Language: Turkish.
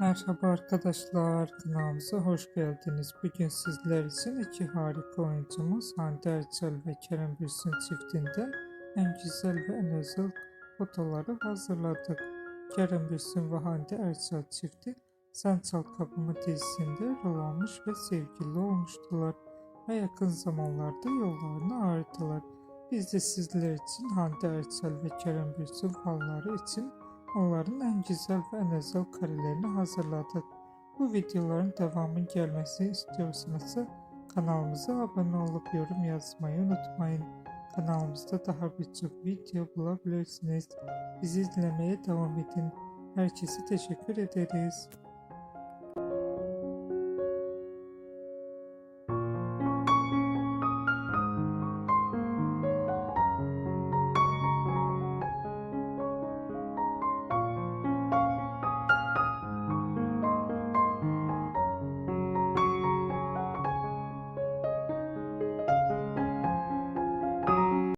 Merhaba arkadaşlar, kanalımıza hoş geldiniz. Bugün sizler için iki harika oyuncumuz Hande Erçel ve Kerem Bürsin çiftinden en güzel ve en özel fotoları hazırladık. Kerem Bürsin ve Hande Erçel çifti Sen Çal Kapımı dizisinde rol almış ve sevgili olmuştular ve yakın zamanlarda yollarını ayırdılar. Biz de sizler için Hande Erçel ve Kerem Bürsin fanları için onların en güzel ve en özel karelerini hazırladık. Bu videoların devamı gelmesini istiyorsanız kanalımıza abone olup yorum yazmayı unutmayın. Kanalımızda daha birçok video bulabilirsiniz. Bizi izlemeye devam edin. Herkese teşekkür ederiz.